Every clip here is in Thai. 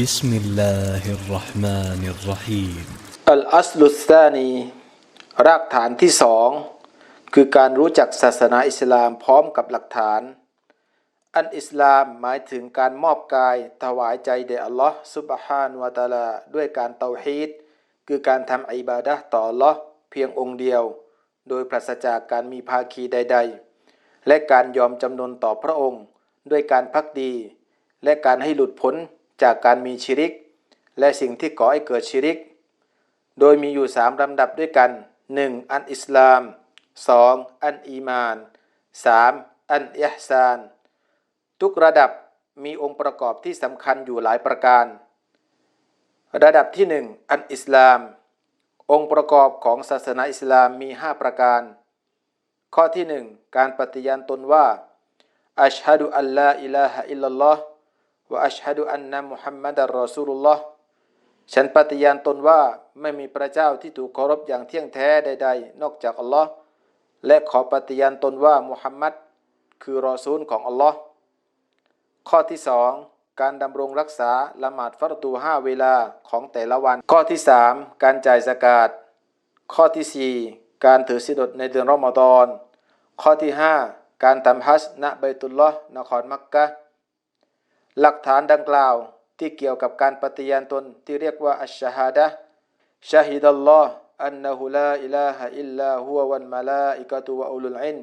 بسم الله الرحمن الرحيم อัลอัสลุสซานีรากฐานที่สองคือการรู้จักศาสนาอิสลามพร้อมกับหลักฐาน อันอิสลามหมายถึงการมอบกายถวายใจแด่อัลลอฮ์ซุบฮานวะตะอาลาด้วยการเตาฮีดคือการทำอิบาดะห์ต่ออัลลอฮ์เพียงองค์เดียว โดยปราศจากการมีภาคีใด ๆ และการยอมจำนนต่อพระองค์ ด้วยการพักดี และการให้หลุดพ้น จากการมีชิริก และสิ่งที่ก่อให้เกิดชิริก โดยมีอยู่สามลำดับด้วยกัน 1. อันอิสลาม 2. อันอีมาน 3. อันอิฮซาน ทุกระดับมีองค์ประกอบที่สำคัญอยู่หลายประการ ระดับที่หนึ่งอันอิสลาม องค์ประกอบของศาสนาอิสลามมี 5 ประการ ข้อที่หนึ่งการปฏิญาณตนว่าอัชฮะดุอัลลาอิลาฮะอิลลัลลอฮ์ วะอัชฮะดุอันนะมุฮัมมัดอัลรอซูลุลลอฮ์ฉันปฏิญาณตนว่าไม่มีพระเจ้าที่ถูกเคารพอย่างเที่ยงแท้ใด ๆ นอกจากอัลลอฮ์และขอปฏิญาณตนว่ามุฮัมมัดคือรอซูลของอัลลอฮ์ข้อที่สองการดำรงรักษาละหมาดฟัรดูห้าเวลาของแต่ละวัน ข้อที่สามการจ่ายสกาดข้อที่สี่การถือศีลดในเดือนรอมฎอนข้อที่ห้าการทำฮัจญ์ณไบตุลลอฮ์นครมักกะ หลักฐานดังกล่าวที่เกี่ยวกับการปฏิญาณตนที่เรียกว่าอัชชะฮาดะชาฮิดัลลอฮ์อันนะฮุลาอิลาฮะอิลลาฮุวะวันมาลาอิกะตุวะอุลุลอิน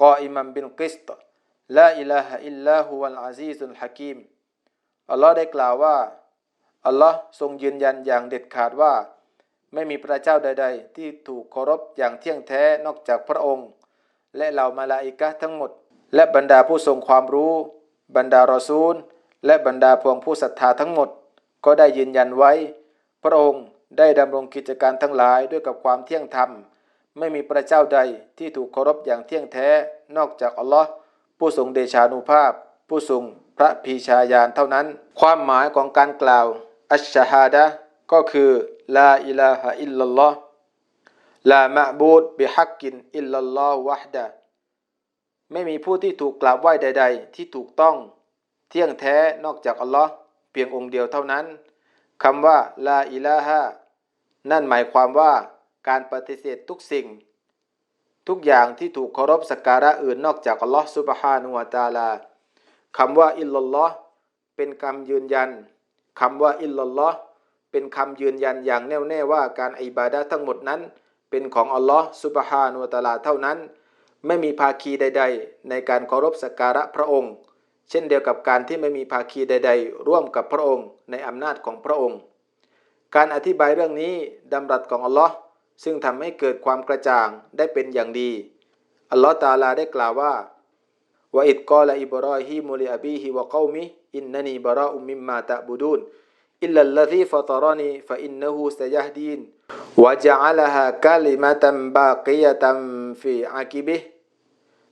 กออิมัมบิลกิสต์ลาอิลาฮะอิลลาฮุวัลอาซีซุลฮะกีมอัลลอฮ์ได้กล่าวว่าอัลลอฮ์ทรงยืนยันอย่างเด็ดขาดว่า ไม่มีพระเจ้าใด ๆ ที่ถูกเคารพอย่างเที่ยงแท้นอกจากพระองค์ และเหล่ามาลาอิกะทั้งหมด และบรรดาผู้ทรงความรู้ บรรดารอซูล และบรรดาพวงผู้ศรัทธาทั้งหมด ก็ได้ยืนยันไว้ พระองค์ได้ดำรงกิจการทั้งหลายด้วยกับความเที่ยงธรรม ไม่มีพระเจ้าใดที่ถูกเคารพอย่างเที่ยงแท้นอกจากอัลลอฮ์ผู้ทรงเดชานุภาพ ผู้ทรงพระพีชาญาณเท่านั้น ความหมายของการกล่าว อัชชฮาดะก็คือลาอิลาฮะอิลลัลลอฮ์ลามะบูดบิฮักกินอิลลัลลอฮ์วะฮดะ ไม่มีผู้ที่ถูกกราบไหว้ใด ๆ ที่ถูกต้อง เที่ยงแท้นอกจากอัลลอฮ์เพียงองค์เดียวเท่านั้นคำว่าลาอิลาฮะนั่นหมายความว่าการปฏิเสธทุกสิ่ง ทุกอย่างที่ถูกเคารพสักการะอื่นนอกจากอัลลอฮ์ซุบฮานุวะตาลาคำว่าอิลลัลลอฮ์เป็นคำยืนยันคำว่าอิลลัลลอฮ์เป็นคำยืนยันอย่างแน่วแน่ว่าการอิบาดะห์ทั้งหมดนั้น เป็นของอัลลอฮ์ซุบฮานุวะตะอาลาเท่านั้น ไม่มีภาคีใด ๆ ในการเคารพสักการะพระองค์ เช่นเดียวกับการที่ไม่มีภาคีใด ๆ ร่วมกับพระองค์ในอำนาจของพระองค์ การอธิบายเรื่องนี้ดำรัสของอัลลอฮ์ซึ่งทำให้เกิดความกระจ่างได้เป็นอย่างดี อัลลอฮ์ตาลาได้กล่าวว่าวอิดกอลอิบรอฮิมุลิอบีฮิวะกอมิอินนนีบราอุมมิมมาตะบุดูนอิลลัลลซีฟะตรนีฟะอินนะฮูสยะฮดีน วะจะอัลฮะกาลิมะตัมบากิยะตัมฟีอากิบิฮ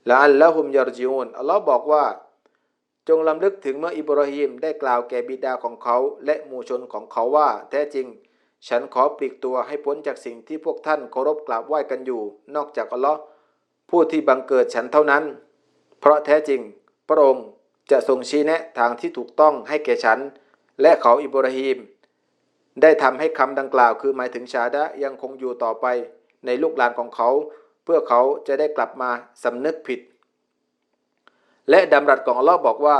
ละอัลละหุมยารจิอูนอัลลอฮ์บอกว่า จงลำลึกถึงเมื่ออิบราฮิมได้กล่าวแก่บิดาของเขา และหมู่ชนของเขาว่า แท้จริง ฉันขอปลีกตัวให้พ้นจากสิ่งที่พวกท่านเคารพกราบไหว้กันอยู่ นอกจากอัลลอฮ์ผู้ที่บังเกิดฉันเท่านั้น เพราะแท้จริง พระองค์จะทรงชี้แนะทางที่ถูกต้องให้แก่ฉัน และเขาอิบราฮิม ได้ทำให้คำดังกล่าวคือหมายถึงชาดะยังคงอยู่ต่อไปในลูกหลานของเขา เพื่อเขาจะได้กลับมาสำนึกผิด และดำรัสของอัลลอฮ์บอกว่า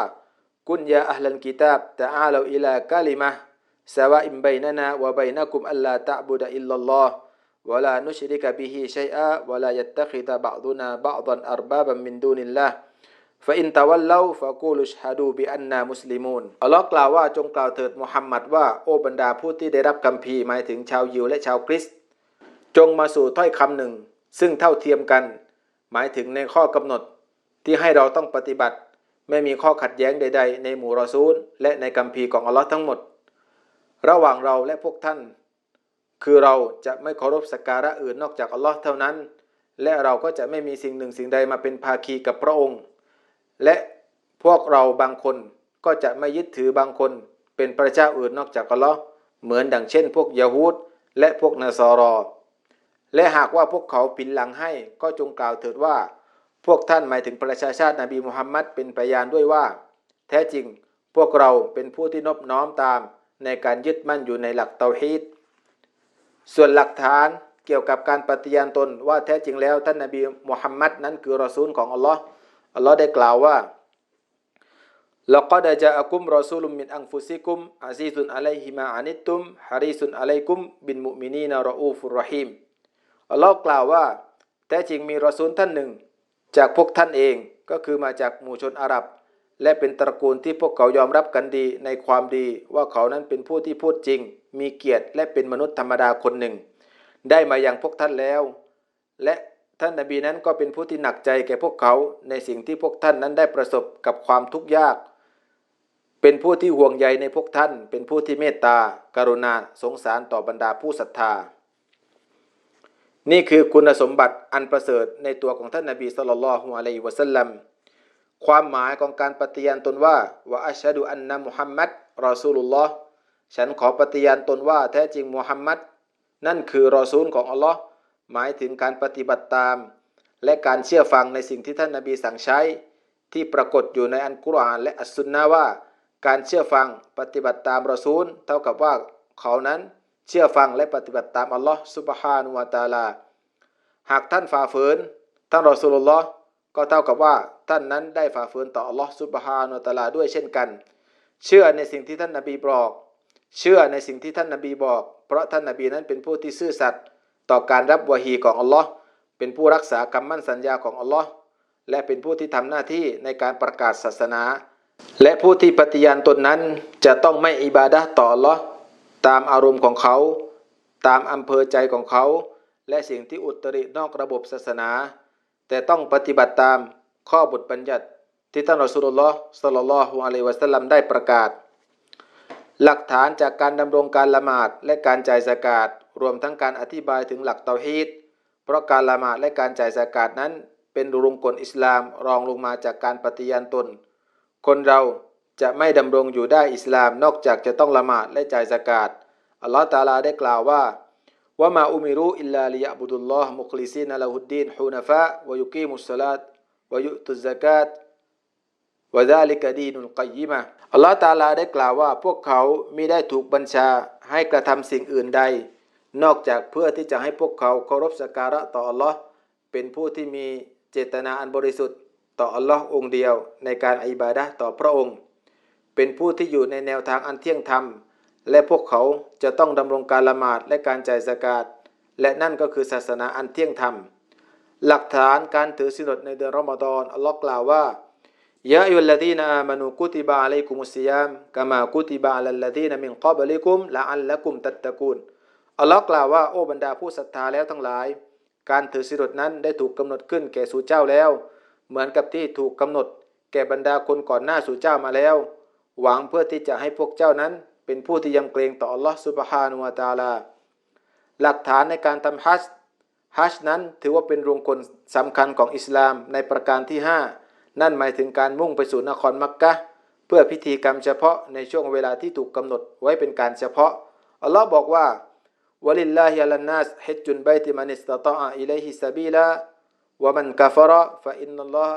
กุนยาอัลลันกิตาบตะอาลาอิลากาลิมะสวะอิมบัยนานะวะบัยนะกุมอัลลาตะบุดะอิลลัลลอฮ์วะลานุชริกะบิฮิชัยอะวะลายัตตะคิดะบะดุนาบะดันอัรบาบันมินดูนิลลาห์ ฟะอินตะวัลลาฟะกูลุชฮะดูบิอันนามุสลิมูนอัลลอฮ์กล่าวว่าจงกล่าวเถิดมุฮัมมัดว่าโอ้บรรดาผู้ที่ได้รับคัมภีร์หมายถึงชาวยิวและชาวคริสต์จงมาสู่ถ้อยคำหนึ่ง ซึ่งเท่าเทียมกัน หมายถึงในข้อกำหนดที่ให้เราต้องปฏิบัติ ไม่มีข้อขัดแย้งใด ๆ ในหมู่รอซูล และในคัมภีร์ของอัลลอฮ์ทั้งหมด ระหว่างเราและพวกท่าน คือเราจะไม่เคารพสักการะอื่นนอกจากอัลลอฮ์เท่านั้น และเราก็จะไม่มีสิ่งหนึ่งสิ่งใดมาเป็นภาคีกับพระองค์ และพวกเราบางคนก็จะไม่ยึดถือบางคน เป็นพระเจ้าอื่นนอกจากอัลลอฮ์เหมือนดังเช่น พวกยะฮูดและพวกนาซอรอ และหากว่าพวกเขาปินหลังให้ก็จงกล่าวเถิดว่า พวกท่านหมายถึงประชาชาตินบีมุฮัมมัดเป็นพยานด้วยว่า แท้จริงพวกเราเป็นผู้ที่นอบน้อมตามในการยึดมั่นอยู่ในหลักเตาฮีดส่วนหลักฐานเกี่ยวกับการปฏิญาณตนว่าแท้จริงแล้วท่านนบีมุฮัมมัดนั้นคือรอซูลของอัลลอฮ์ อัลลอฮ์ได้กล่าวว่าล้วกดจาอักุมรอซูลุมมินอังฟุซิกุมอาซีซุนอะลัยฮิมาอานิตุมฮาริซุนอะลัยกุม บินมุมินีนารอูฟุรหิมอัลลอฮ์กล่าวว่า แต่จริงมีรอซูลท่านหนึ่ง จากพวกท่านเองก็คือมาจากหมู่ชนอาหรับ และเป็นตระกูลที่พวกเขายอมรับกันดีในความดีว่าเขานั้นเป็นผู้ที่พูดจริง มีเกียรติและเป็นมนุษย์ธรรมดาคนหนึ่ง ได้มาอย่างพวกท่านแล้ว และ ท่านนบีนั้นก็เป็นผู้ที่หนักใจแก่พวกเขาในสิ่งที่พวกท่านนั้นได้ประสบกับความทุกข์ยาก เป็นผู้ที่ห่วงใยในพวกท่าน เป็นผู้ที่เมตตา กรุณา สงสารต่อบรรดาผู้ศรัทธา นี่คือคุณสมบัติอันประเสริฐในตัวของท่านนบีสุลต่านละฮ์อะลัยฮิวะสัลลัมความหมายของการปฏิญาณตนว่าวะอัชฮะดุอันนะมุฮัมมัดรอซูลุลลอฮ์ฉันขอปฏิญาณตนว่าแท้จริงมุฮัมมัดนั่นคือรอซูลของอัลลอฮ์ หมายถึงการปฏิบัติตาม และการเชื่อฟังในสิ่งที่ท่านนบีสั่งใช้ ที่ปรากฏอยู่ในอันกุรอานและอัสซุนนะว่า การเชื่อฟังปฏิบัติตามรอซูล เท่ากับว่าเขานั้นเชื่อฟังและปฏิบัติตามอัลลอฮ์ซุบฮานุวะตาลา หากท่านฝ่าฝืนท่านรอซูลุลลอฮ์ก็เท่ากับว่าท่านนั้นได้ฝ่าฝืนต่ออัลลอฮ์ซุบฮานุวะตาลาด้วยเช่นกัน เชื่อในสิ่งที่ท่านนบีบอก เชื่อในสิ่งที่ท่านนบีบอก เพราะท่านนบีนั้นเป็นผู้ที่ซื่อสัตย์ ต่อการรับวะฮีของอัลลอฮ์เป็นผู้รักษาคำมั่นสัญญาของอัลลอฮ์และเป็นผู้ที่ทำหน้าที่ในการประกาศศาสนา และผู้ที่ปฏิญาณตนนั้นจะต้องไม่อิบาดะห์ต่ออัลลอฮ์ตามอารมณ์ของเขา ตามอำเภอใจของเขา และสิ่งที่อุตรินอกระบบศาสนา แต่ต้องปฏิบัติตามข้อบทบัญญัติที่ท่านรอสูลุลลอฮ์สัลลลอฮุอะลัยวะสัลลัมได้ประกาศ หลักฐานจากการดำรงการละหมาดและการจ่ายสกาด รวมทั้งการอธิบายถึงหลักเตาฮีดเพราะการละหมาดและการจ่ายสากาดนั้น เป็นรุงกลอิสลามรองลงมาจากการปฏิญาณตน คนเราจะไม่ดำรงอยู่ได้อิสลามนอกจากจะต้องละหมาดและจ่ายสากาดอัลลอฮฺตาลาได้กล่าวว่าว่ามาอุมิรุอิลลาลิยะบุดุลลอฮ์มุคลิซินละฮุดดีนฮูนฟะวยุกีมุสลาตวยุตุซะกาตวะดาลิกดีนุลกัยมะอัลลอฮฺตาลาได้กล่าวว่า พวกเขาไม่ได้ถูกบัญชาให้กระทำสิ่งอื่นใด นอกจากเพื่อที่จะให้พวกเขาเคารพสักการะต่ออัลลอฮ์เป็นผู้ที่มีเจตนาอันบริสุทธิ์ ต่ออัลลอฮ์องเดียว ในการอิบาดะต่อพระองค์ เป็นผู้ที่อยู่ในแนวทางอันเที่ยงธรรม และพวกเขาจะต้องดำรงการละหมาดและการจ่ายสกาดและนั่นก็คือศาสนาอันเที่ยงธรรม หลักฐานการถือศีลอดในเดือนรอมฎอนอัลลอฮ์กล่าวว่ายาอัลลดีนอามานุกุติบะอะลัยกุมุสซิยามกามากุติบะอัลลดีนมินกับลิกุมละอัลละกุมตัตตะกูน อัลลอฮ์กล่าวว่าโอ้บรรดาผู้ศรัทธาแล้วทั้งหลาย การถือศีลดนั้นได้ถูกกำหนดขึ้นแก่สู่เจ้าแล้ว เหมือนกับที่ถูกกำหนด แก่บรรดาคนก่อนหน้าสู่เจ้ามาแล้ว หวังเพื่อที่จะให้พวกเจ้านั้น เป็นผู้ที่ยำเกรงต่ออัลลอฮ์ซุบฮานุวะตาลา หลักฐานในการทำฮัจญ์ฮัจญ์นั้นถือว่าเป็นรวงกลสำคัญของอิสลามในประการที่ 5 นั่นหมายถึงการมุ่งไปสู่นครมักกะเพื่อพิธีกรรมเฉพาะในช่วงเวลาที่ถูกกำหนดไว้เป็นการเฉพาะอัลลอฮ์บอกว่า วะลิลลาฮิอัลนัสฮิจจุนบัยติมันอิสตตะอะอิลัยฮิซะบีลาวะมันกาฟระฟะอินนัลลอฮ์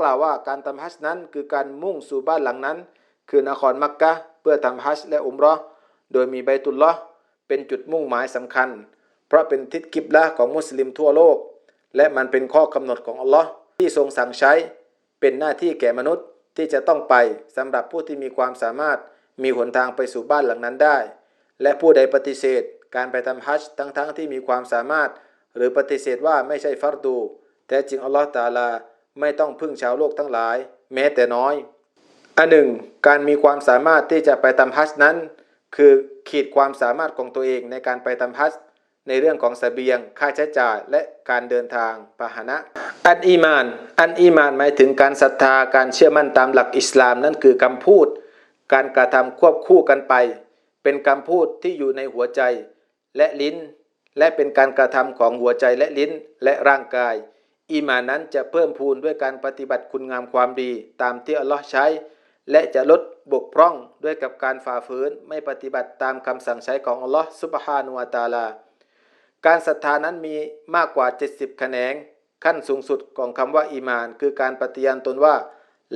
กล่าวว่าการทำฮัจญ์นั้นคือการมุ่งสู่บ้านหลังนั้น คือนครมักกะเพื่อทำฮัจญ์และอุมรอฮ์โดยมีไบตุลลอฮ์เป็นจุดมุ่งหมายสำคัญ เพราะเป็นทิศกิบละของมุสลิมทั่วโลก และมันเป็นข้อกำหนดของอัลลอฮ์ที่ทรงสั่งใช้เป็นหน้าที่แก่มนุษย์ที่จะต้องไปสำหรับผู้ที่มีความสามารถมีหนทางไปสู่บ้านหลังนั้นได้ และผู้ใดปฏิเสธ การไปทำฮัจญ์ทั้งๆทที่มีความสามารถ หรือปฏิเสธว่าไม่ใช่ฟัรดูแท้จริงอัลลอฮ์ตาลาไม่ต้องพึ่งชาวโลกทั้งหลาย แม้แต่น้อย อันหนึ่ง การมีความสามารถที่จะไปทำฮัจญ์นั้น คือขีดความสามารถของตัวเองในการไปทำฮัจญ์ในเรื่องของสเสบียง ค่าใช้จ่ายและการเดินทางพาหนะ อันอีมาน อันอีมานหมายถึงการศรัทธาการเชื่อมั่นตามหลักอิสลามนั่นคือคำพูด การกระทำควบคู่กันไป เป็นคำพูดที่อยู่ในหัวใจและลิ้น และเป็นการกระทำของหัวใจและลิ้นและร่างกาย อีมานั้นจะเพิ่มพูนด้วยการปฏิบัติคุณงามความดีตามที่อัลลอฮ์ใช้ และจะลดบกพร่องด้วยกับการฝ่าฝืนไม่ปฏิบัติตามคำสั่งใช้ของอัลลอฮ์ซุบฮานุวะตาลา การศรัทธานั้นมีมากกว่า 70 แขนง ขั้นสูงสุดของคำว่าอีมาน คือการปฏิญาณตนว่า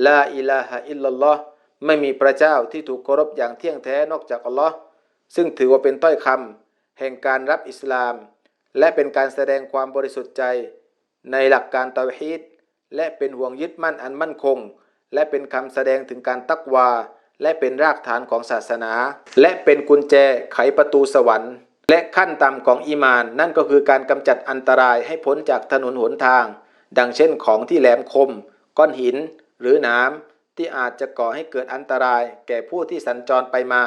ลาอิลาฮะอิลลัลลอฮ์ ไม่มีพระเจ้าที่ถูกเคารพอย่างเที่ยงแท้นอกจากอัลลอฮ์ซึ่งถือว่าเป็นต้อยคำแห่งการรับอิสลาม และเป็นการแสดงความบริสุทธิ์ใจ ในหลักการตาฮีดและเป็นห่วงยึดมั่นอันมั่นคง และเป็นคำแสดงถึงการตักวา และเป็นรากฐานของศาสนา และเป็นกุญแจไขประตูสวรรค์ และขั้นต่ำของอีมาน นั่นก็คือการกำจัดอันตรายให้พ้นจากถนนหนทาง ดังเช่นของที่แหลมคม ก้อนหิน หรือน้ำ ที่อาจจะก่อให้เกิดอันตรายแก่ผู้ที่สัญจรไปมา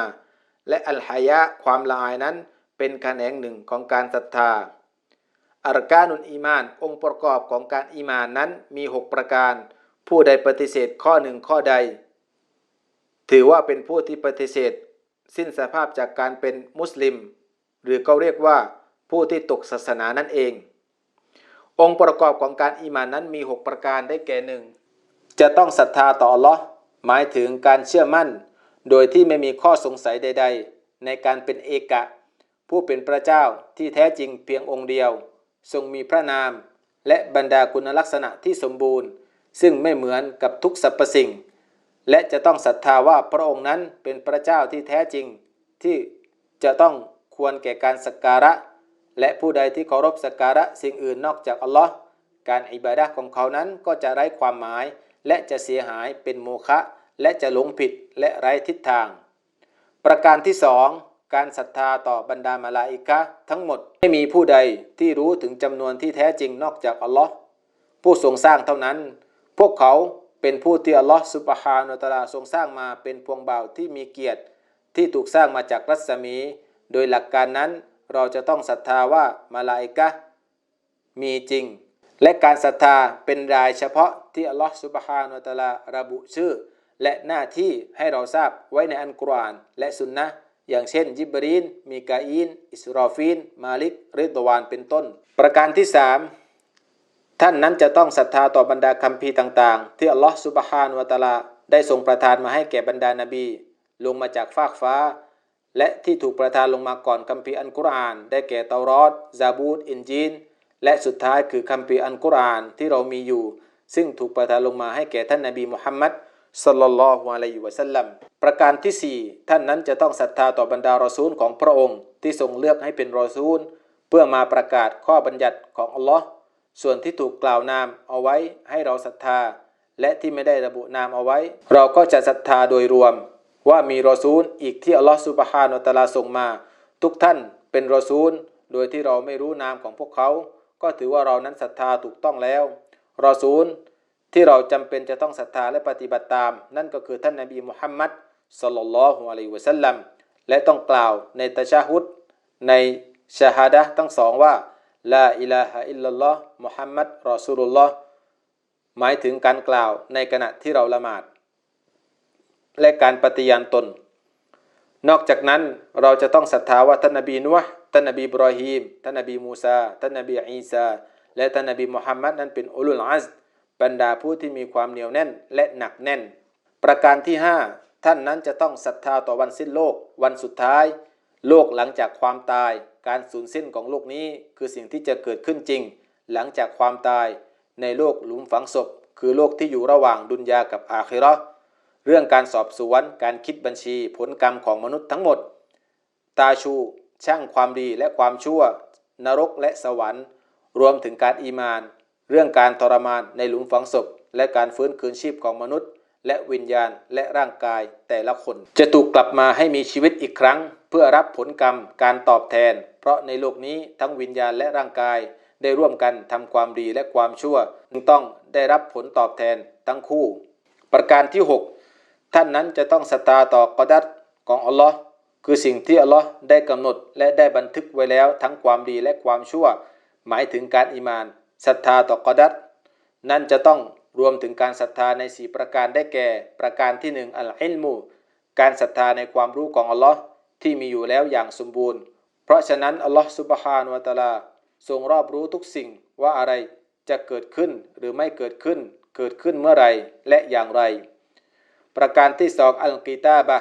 และอัลฮายะความละอายนั้นเป็นแขนงหนึ่งของการศรัทธาอารกานุนอีมาน องค์ประกอบของการอีมานนั้นมี 6 ประการ ผู้ใดปฏิเสธข้อหนึ่งข้อใด ถือว่าเป็นผู้ที่ปฏิเสธ สิ้นสภาพจากการเป็นมุสลิม หรือก็เรียกว่าผู้ที่ตกศาสนานั่นเอง องค์ประกอบของการอีมานนั้นมี 6 ประการได้แก่หนึ่ง จะต้องศรัทธาต่ออัลลอฮ์หมายถึงการเชื่อมั่น โดยที่ไม่มีข้อสงสัยใด ๆ ในการเป็นเอกะ ผู้เป็นพระเจ้าที่แท้จริงเพียงองค์เดียว ทรงมีพระนาม และบรรดาคุณลักษณะที่สมบูรณ์ ซึ่งไม่เหมือนกับทุกสรรพสิ่ง และจะต้องศรัทธาว่าพระองค์นั้นเป็นพระเจ้าที่แท้จริง ที่จะต้องควรแก่การสักการะ และผู้ใดที่เคารพสักการะสิ่งอื่นนอกจากอัลลอฮ์การอิบาดะของเขานั้นก็จะไร้ความหมาย และจะเสียหายเป็นโมฆะและจะหลงผิดและไร้ทิศทาง ประการที่สองการศรัทธาต่อบรรดามาลาอิกะทั้งหมดไม่มีผู้ใดที่รู้ถึงจำนวนที่แท้จริงนอกจากอัลลอฮ์ผู้ทรงสร้างเท่านั้น พวกเขาเป็นผู้ที่อัลลอฮ์สุบฮานุตลาทรงสร้างมาเป็นพวงบ่าวที่มีเกียรติที่ถูกสร้างมาจากรัศมี โดยหลักการนั้นเราจะต้องศรัทธาว่ามาลาอิกะมีจริง และการศรัทธาเป็นรายเฉพาะที่อัลลอฮ์สุบฮานุตะลาระบุชื่อ และหน้าที่ให้เราทราบไว้ในอันกุรอานและสุนนะอย่างเช่น ยิบรีนมีกาอินอิสรอฟีน มาลิกริดวานเป็นต้น ประการที่สามท่านนั้นจะต้องศรัทธาต่อบรรดาคัมภีร์ต่าง ๆ ที่อัลลอฮฺสุบฮานุวะตะลาได้ทรงประทานมาให้แก่บรรดานาบี ลงมาจากฟากฟ้า และที่ถูกประทานลงมาก่อนคัมภีร์อันกุรอาน ได้แก่เตารอดซาบูดอินจีน และสุดท้ายคือคัมภีร์อันกุรอานที่เรามีอยู่ ซึ่งถูกประทานลงมาให้แก่ท่านนาบีมุฮัมมัดสัลลัลลอฮุอะลัยฮิวะสัลลัมประการที่ 4 ท่านนั้นจะต้องศรัทธาต่อบรรดารอซูลของพระองค์ ที่ทรงเลือกให้เป็นรอซูล เพื่อมาประกาศข้อบัญญัติของอัลลอฮ์ส่วนที่ถูกกล่าวนามเอาไว้ให้เราศรัทธา และที่ไม่ได้ระบุนามเอาไว้ เราก็จะศรัทธาโดยรวม ว่ามีรอซูลอีกที่อัลลอฮ์สุบฮานุตะลาส่งมา ทุกท่านเป็นรอซูล โดยที่เราไม่รู้นามของพวกเขา ก็ถือว่าเรานั้นศรัทธาถูกต้องแล้วรอซูลที่เราจำเป็นจะต้องศรัทธาและปฏิบัติตาม นั่นก็คือท่านนบีมุฮัมมัดสลลัลลอฮุอะลัยฮิวะสัลลัมและต้องกล่าวในตะชาฮุดในชาฮาดะทั้งสองว่าลาอิลาฮะอิลลัลลอฮ์มุฮัมมัดรอซูลุลลอฮ์หมายถึงการกล่าวในขณะที่เราละหมาด และการปฏิญาณตน นอกจากนั้นเราจะต้องศรัทธาว่าท่านนบีนัว ท่านนบีบรอฮีมท่านนบีมูซาท่านนบีอีสาและท่านนบีมุฮัมมัดนั้นเป็นอุลุลอัซบรรดาผู้ที่มีความเหนียวแน่นและหนักแน่น ประการที่ 5 ท่านนั้นจะต้องศรัทธาต่อวันสิ้นโลก วันสุดท้าย โลกหลังจากความตาย การสูญสิ้นของโลกนี้ คือสิ่งที่จะเกิดขึ้นจริง หลังจากความตาย ในโลกหลุมฝังศพ คือโลกที่อยู่ระหว่างดุนยากับอาคิรอเรื่องการสอบสวน การคิดบัญชี ผลกรรมของมนุษย์ทั้งหมด ตาชู ช่างความดีและความชั่วนรกและสวรรค์ รวมถึงการอีมาน เรื่องการทรมานในหลุมฝังศพ และการฟื้นคืนชีพของมนุษย์ และวิญญาณและร่างกายแต่ละคน จะถูกกลับมาให้มีชีวิตอีกครั้ง เพื่อรับผลกรรมการตอบแทน เพราะในโลกนี้ทั้งวิญญาณและร่างกาย ได้ร่วมกันทำความดีและความชั่วจึงต้องได้รับผลตอบแทนทั้งคู่ ประการที่ 6 ท่านนั้นจะต้องสตาต่อกอดัตของอัลลอฮ์ คือสิ่งที่อัลลอฮ์ได้กำหนดและได้บันทึกไว้แล้วทั้งความดีและความชั่ว หมายถึงการอิมานศรัทธาต่อกอดัตนั่นจะต้องรวมถึงการศรัทธาในสีประการได้แก่ ประการที่หนึ่งอัลอิลมูการศรัทธาในความรู้ของอัลลอฮ์ที่มีอยู่แล้วอย่างสมบูรณ์ เพราะฉะนั้นอัลลอฮ์สุบฮานวะตาลาทรงรอบรู้ทุกสิ่งว่าอะไรจะเกิดขึ้นหรือไม่เกิดขึ้น เกิดขึ้นเมื่อไรและอย่างไร ประการที่สองอัลกีตาบะ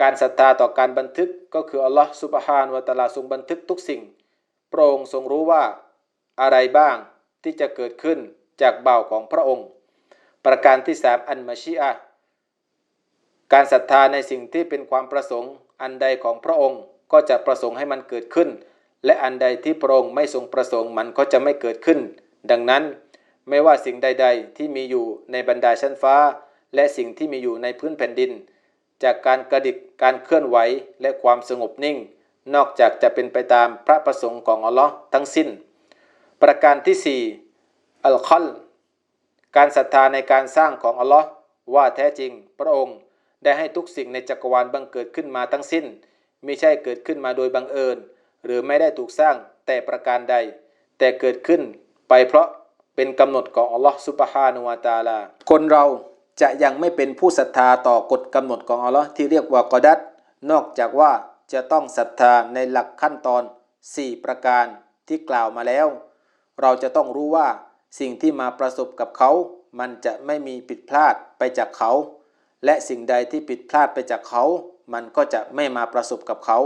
การศรัทธาต่อการบันทึกก็คืออัลลอฮ์สุบฮานวะตาลาทรงบันทึกทุกสิ่งพระองค์ทรงรู้ว่าอะไรบ้างที่จะเกิดขึ้นจากเบาของพระองค์ ประการที่สามอันมาชีอะการศรัทธาในสิ่งที่เป็นความประสงค์อันใดของพระองค์ก็จะประสงค์ให้มันเกิดขึ้น และอันใดที่พระองค์ไม่ทรงประสงค์มันก็จะไม่เกิดขึ้น ดังนั้น ไม่ว่าสิ่งใด ๆ ที่มีอยู่ในบรรดาชั้นฟ้า และสิ่งที่มีอยู่ในพื้นแผ่นดิน จากการกระดิกการเคลื่อนไหวและความสงบนิ่ง นอกจากจะเป็นไปตามพระประสงค์ของอัลลอฮ์ทั้งสิ้น ประการที่4อัลคอลการศรัทธาในการสร้างของอัลลอฮ์ว่าแท้จริง พระองค์ได้ให้ทุกสิ่งในจักรวาลบังเกิดขึ้นมาทั้งสิ้นมิใช่เกิดขึ้นมาโดยบังเอิญ หรือไม่ได้ถูกสร้างแต่ประการใด แต่เกิดขึ้นไปเพราะเป็นกำหนดของอัลลอฮ์ซุบฮานุวาตาลา คนเรา จะยังไม่เป็นผู้ศรัทธาต่อกฎกำหนดของอัลลอฮ์ที่เรียกว่ากอดัตนอกจากว่าจะต้องศรัทธาในหลักขั้นตอน 4 ประการที่กล่าวมาแล้ว เราจะต้องรู้ว่าสิ่งที่มาประสบกับเขา มันจะไม่มีผิดพลาดไปจากเขา และสิ่งใดที่ผิดพลาดไปจากเขา มันก็จะไม่มาประสบกับเขา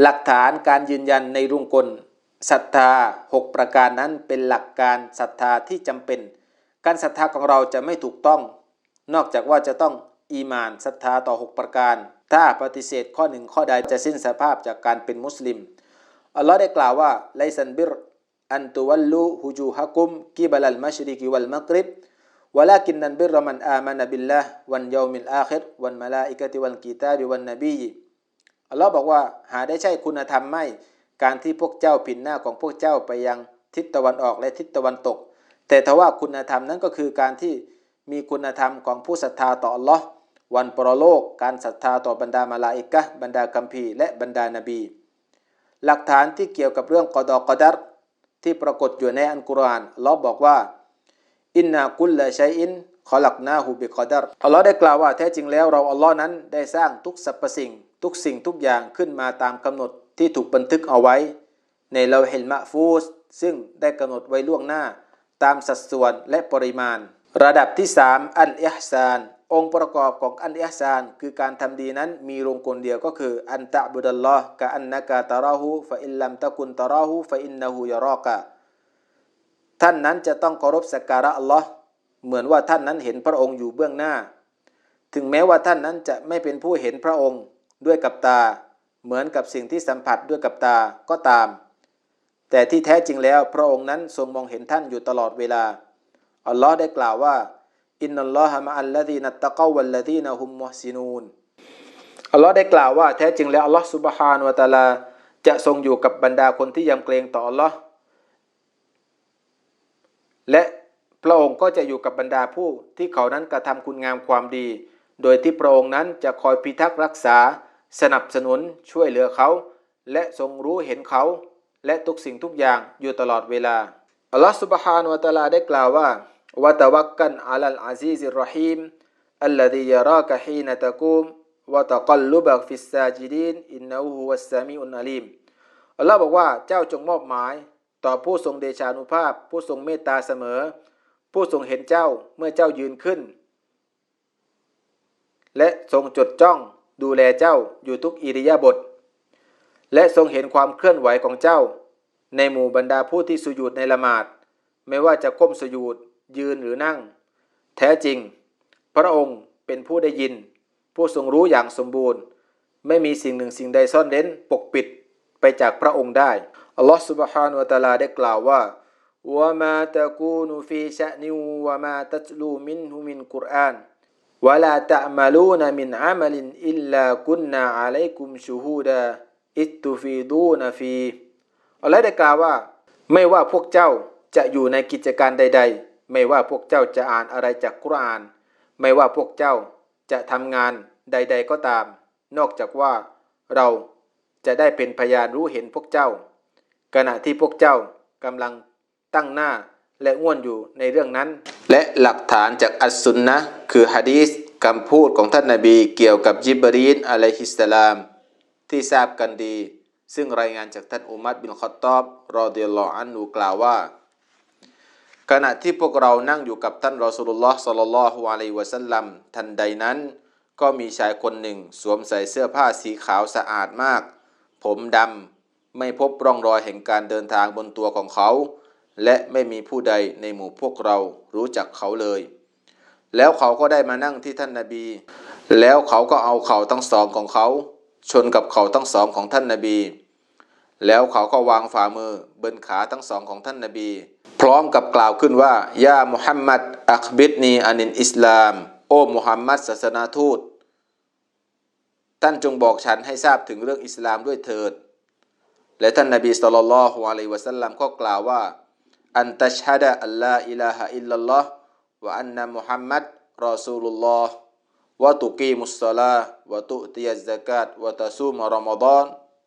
หลักฐานการยืนยันในรุ่งกลศรัทธา 6 ประการนั้นเป็นหลักการศรัทธาที่จำเป็น การศรัทธาของเราจะไม่ถูกต้อง นอกจากว่าจะต้องอีมานศรัทธาต่อ 6 ประการ ถ้าปฏิเสธข้อหนึ่งข้อใดจะสิ้นสภาพจากการเป็นมุสลิม อัลลอฮ์ได้กล่าวว่าไลซันบิรอันตุวัลลูฮุจูฮะกุมกิบลัลมัชริกิวัลมักริบวะลากินนันบิรมันอามันบิลลาห์วันยามิลอาคิรวันมาลาอิกะติวันกีตาบิวันนบีอัลลอฮ์บอกว่าหาได้ใช่คุณธรรมไม่ การที่พวกเจ้าผินหน้าของพวกเจ้าไปยังทิศตะวันออกและทิศตะวันตก แต่ทว่าคุณธรรมนั้นก็คือการที่มีคุณธรรมของผู้ศรัทธาต่ออัลลอฮ์วันปรโลก การศรัทธาต่อบรรดามาลาอิกะบรรดาคัมภีและบรรดานบี หลักฐานที่เกี่ยวกับเรื่องกอดอกอดัรที่ปรากฏอยู่ในอัลกุรอานอัลลอฮ์บอกว่าอินนากุลละชัยอินขอหลักหน้าหูบิกอดัรอัลลอฮ์ได้กล่าวว่าแท้จริงแล้วเราอัลลอฮ์นั้นได้สร้างทุกสรรพสิ่ง ทุกสิ่งทุกอย่างขึ้นมาตามกำหนดที่ถูกบันทึกเอาไว้ ในเราเห็นมะฟูสซึ่งได้กำหนดไว้ล่วงหน้า ตามสัดส่วนและปริมาณ ระดับที่ 3 อันอิฮซาน องค์ประกอบของอันอิฮซาน คือการทำดีนั้นมีรงกลเดียวก็คือ อันตะบุดัลลอฮ์กะอันนะกาตาราหูฟะอินลัมตะกุนตาราหูฟะอินนะฮูยารอกะท่านนั้นจะต้องเคารพสักการะอัลลอฮ์เหมือนว่าท่านนั้นเห็นพระองค์อยู่เบื้องหน้า ถึงแม้ว่าท่านนั้นจะไม่เป็นผู้เห็นพระองค์ด้วยกับตา เหมือนกับสิ่งที่สัมผัสด้วยกับตาก็ตาม แต่ที่แท้จริงแล้วพระองค์นั้นทรงมองเห็นท่านอยู่ตลอดเวลา อัลลอฮ์ได้กล่าวว่า อินนัลลอฮะมะอัลลดีนัตตะกวัลลดีนะฮุมมุฮซินูนอัลลอฮ์ได้กล่าวว่าแท้จริงแล้วอัลลอฮ์ซุบฮานวะตาลา จะทรงอยู่กับบรรดาคนที่ยำเกรงต่ออัลลอฮ์และพระองค์ก็จะอยู่กับบรรดาผู้ที่เขานั้นกระทำคุณงามความดี โดยที่พระองค์นั้นจะคอยพิทักษ์รักษา สนับสนุนช่วยเหลือเขา และทรงรู้เห็นเขา และทุกสิ่งทุกอย่างอยู่ตลอดเวลาอัลลอฮฺ سبحانه และ تعالى ได้กล่าวว่าวะตะวักกันอัลลอาซีซิรอฮีมอัลลดียารากะฮีนตะกุมวะตะกัลลุบักฟิสซาจิดีนอินนูฮุวัสซามีอุนอาลีมอัลลอฮ์บอกว่าเจ้าจงมอบหมาย ต่อผู้ทรงเดชานุภาพ ผู้ทรงเมตตาเสมอ ผู้ทรงเห็นเจ้าเมื่อเจ้ายืนขึ้น และทรงจดจ้องดูแลเจ้าอยู่ทุกอิริยาบถ และทรงเห็นความเคลื่อนไหวของเจ้า ในหมู่บรรดาผู้ที่สุญูดในละหมาด ไม่ว่าจะก้มสุญูดยืนหรือนั่ง แท้จริง พระองค์เป็นผู้ได้ยิน ผู้ทรงรู้อย่างสมบูรณ์ ไม่มีสิ่งหนึ่งสิ่งใดซ่อนเร้นปกปิดไปจากพระองค์ได้ อัลลอฮฺ سبحانه และ تعالى ได้กล่าวว่า وما تكون في شأن وما تتلو منه من قرآن ولا تعملون من عمل إلا كنا عليكم شهودا إذ تفيضون فيه อัลลอฮ์ อิศตูฟีดูนอาฟีอะได้กล่าวว่า ไม่ว่าพวกเจ้าจะอยู่ในกิจการใด ๆ ไม่ว่าพวกเจ้าจะอ่านอะไรจากกุรอาน ไม่ว่าพวกเจ้าจะทำงานใด ๆ ก็ตาม นอกจากว่าเราจะได้เป็นพยานรู้เห็นพวกเจ้า ขณะที่พวกเจ้ากำลังตั้งหน้าและง่วนอยู่ในเรื่องนั้น และหลักฐานจากอัสซุนนะคือฮะดีษคำพูดของท่านนาบีเกี่ยวกับยิบรีนอะลัยฮิสสลาม ที่ทราบกันดี ซึ่งรายงานจากท่านอุมัดบินคอตตอบรอเดียลลออันนูกล่าวว่า ขณะที่พวกเรานั่งอยู่กับท่านรอสุลลอฮ์สัลลัลลอฮุอะลัยวะสัลลัมทันใดนั้น ก็มีชายคนหนึ่งสวมใส่เสื้อผ้าสีขาวสะอาดมาก ผมดำไม่พบร่องรอยแห่งการเดินทางบนตัวของเขา และไม่มีผู้ใดในหมู่พวกเรารู้จักเขาเลย แล้วเขาก็ได้มานั่งที่ท่านนาบี แล้วเขาก็เอาเข่าทั้งสองของเขา ชนกับเข่าทั้งสองของท่านนาบี แล้วเขาก็วางฝ่ามือบนขาทั้งสองของท่านนาบี พร้อมกับกล่าวขึ้นว่า ยามุฮัมมัดอัคบิดนีอานินอิสลาม โอ้มุฮัมมัดศาสนาทูต ท่านจงบอกฉันให้ทราบถึงเรื่องอิสลามด้วยเถิด และท่านนบีสุลต่านละฮ์อะลัยวะสัลลัมก็กล่าวว่า อันตัชฮะดะอัลลาอิลาฮะอิลลัลลอฮ์วะอันนะมุฮัมมัดรอซูลุลลอฮ์ วะตุกีมุสซาลาวะตุติยัซกาตวะตะซูมรอมฎอน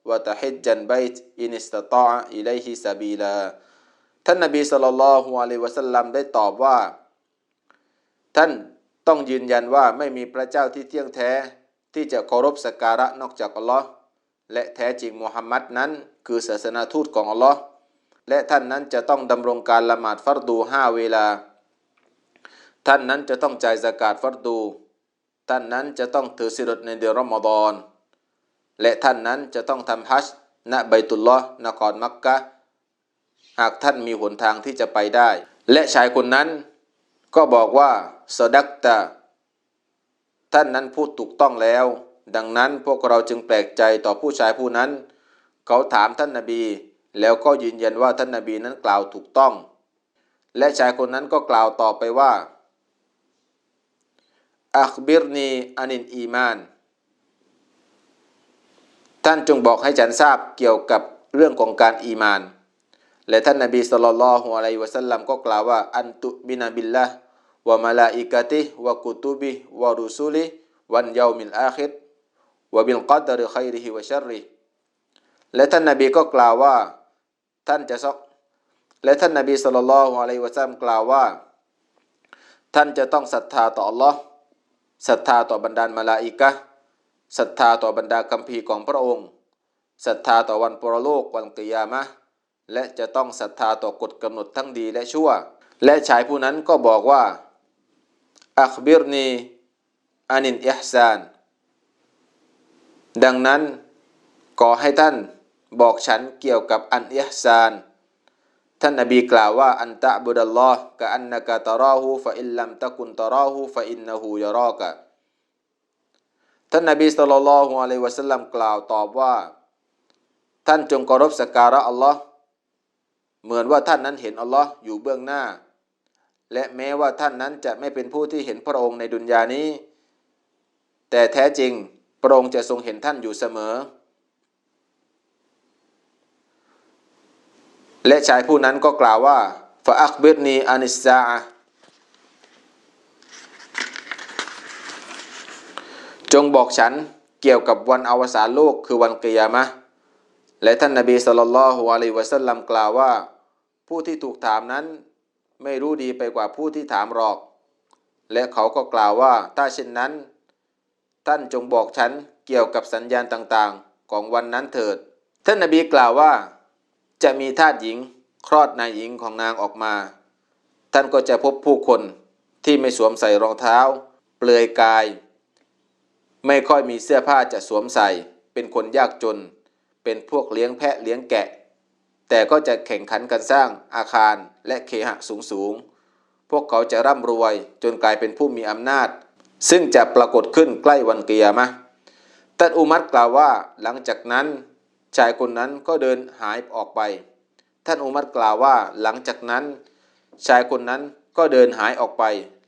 วะตะฮิจจันบัยตอินิสตตาอิลัยฮิซาบีลาท่านนบีสุลต่านละฮ์อะลัยวะสัลลัมได้ตอบว่า ท่านต้องยืนยันว่าไม่มีพระเจ้าที่เที่ยงแท้ ที่จะเคารพสักการะนอกจากอัลลอฮ์และแท้จริงมุฮัมมัดนั้น คือศาสนาทูตของอัลลอฮ์และท่านนั้นจะต้องดำรงการละหมาดฟัรดูห้าเวลา ท่านนั้นจะต้องจ่ายสกาดฟัรดู ท่านนั้นจะต้องถือสิรดในเดือนรอมฎอนและท่านนั้นจะต้องทำฮัจญ์ณไบตุลลอฮ์นครมักกะหากท่านมีหนทางที่จะไปได้ และชายคนนั้นก็บอกว่าสดักตาท่านนั้นพูดถูกต้องแล้ว ดังนั้นพวกเราจึงแปลกใจต่อผู้ชายผู้นั้น เขาถามท่านนาบี แล้วก็ยืนยันว่าท่านนาบีนั้นกล่าวถูกต้อง และชายคนนั้นก็กล่าวต่อไปว่า อัคบิรนีอานินอีมาน ท่านจงบอกให้ฉันทราบเกี่ยวกับเรื่องของการอีมาน และท่านนบีสุลต่านละฮ์อะลัยวะสัลลัมก็กล่าวว่า อันตุบินาบิลละวะมาลาอิกะติวะกุตุบิวะรุสุลิวันยามิลอาคิรวะบิลกัดรขัยริฮิวะชัรริและท่านนบีก็กล่าวว่า ท่านจะซอกและท่านนบีสุลต่านละฮ์อะลัยวะสัลลัมกล่าวว่า ท่านจะต้องศรัทธาต่อ Allah ศรัทธาต่อบรรดามาลาอิกะศรัทธาต่อบรรดาคัมภีร์ของพระองค์ศรัทธาต่อวันปรโลกวันกิยามะและจะต้องศรัทธาต่อกฎกำหนดทั้งดีและชั่ว และชายผู้นั้นก็บอกว่าอัคบิรนีอานินอิฮซานดังนั้นขอให้ท่านบอกฉันเกี่ยวกับอันอิฮซาน ท่านนบีกล่าวว่าอันตะบุดัลลอฮ์กะอันนกะตะราหูฟะอิลลัมตะกุนตะราหูฟะอินนะฮูยะรอกะท่านนบีศ็อลลัลลอฮุอะลัยวะสัลลัมกล่าวตอบว่า ท่านจงเคารพสักการะอัลลอฮ์เหมือนว่าท่านนั้นเห็นอัลลอฮ์อยู่เบื้องหน้า และแม้ว่าท่านนั้นจะไม่เป็นผู้ที่เห็นพระองค์ในดุนยานี้ แต่แท้จริงพระองค์จะทรงเห็นท่านอยู่เสมอ และชายผู้นั้นก็กล่าวว่าฟาอักบิรนีอานิสซาจงบอกฉันเกี่ยวกับวันอวสานโลกคือวันกิยามะและท่านนบีสุลต่านละฮ์อะลัยวะสัลลัมกล่าวว่า ผู้ที่ถูกถามนั้นไม่รู้ดีไปกว่าผู้ที่ถามหรอก และเขาก็กล่าวว่าถ้าเช่นนั้น ท่านจงบอกฉันเกี่ยวกับสัญญาณต่างๆ ของวันนั้นเถิด ท่านนบีกล่าวว่า จะมีทาสหญิงคลอดนายหญิงของนางออกมา ท่านก็จะพบผู้คนที่ไม่สวมใส่รองเท้า เปลือยกาย ไม่ค่อยมีเสื้อผ้าจะสวมใส่ เป็นคนยากจน เป็นพวกเลี้ยงแพะเลี้ยงแกะ แต่ก็จะแข่งขันกันสร้างอาคารและเคหะสูงสูงๆพวกเขาจะร่ำรวยจนกลายเป็นผู้มีอำนาจ ซึ่งจะปรากฏขึ้นใกล้วันเกียร์มะท่านอุมัรกล่าวว่าหลังจากนั้น ชายคนนั้นก็เดินหายออกไป ท่านอุมัรกล่าวว่าหลังจากนั้น ชายคนนั้นก็เดินหายออกไป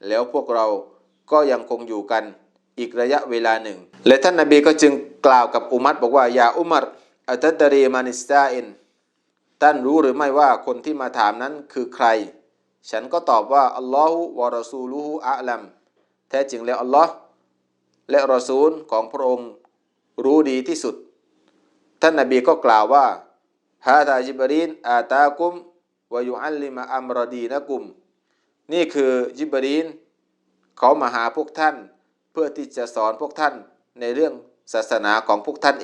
แล้วพวกเราก็ยังคงอยู่กันอีกระยะเวลาหนึ่ง และท่านนาบีก็จึงกล่าวกับอุมัรบอกว่าอย่าอุมัรอัตตรีมานิสตาอินท่านรู้หรือไม่ว่าคนที่มาถามนั้นคือใคร ฉันก็ตอบว่าอัลลอฮฺวะรซูลุฮุอะลัมแท้จริงแล้วอัลลอฮ์และรอซูลของพระองค์รู้ดีที่สุด ท่านนาบีก็กล่าวว่าฮาตาจิบรีนอาตากุมวายุอัลลิมาอัมรดีนะกุม นี่คือจิบรีนเขามาหาพวกท่าน เพื่อที่จะสอนพวกท่านในเรื่องศาสนาของพวกท่านเอง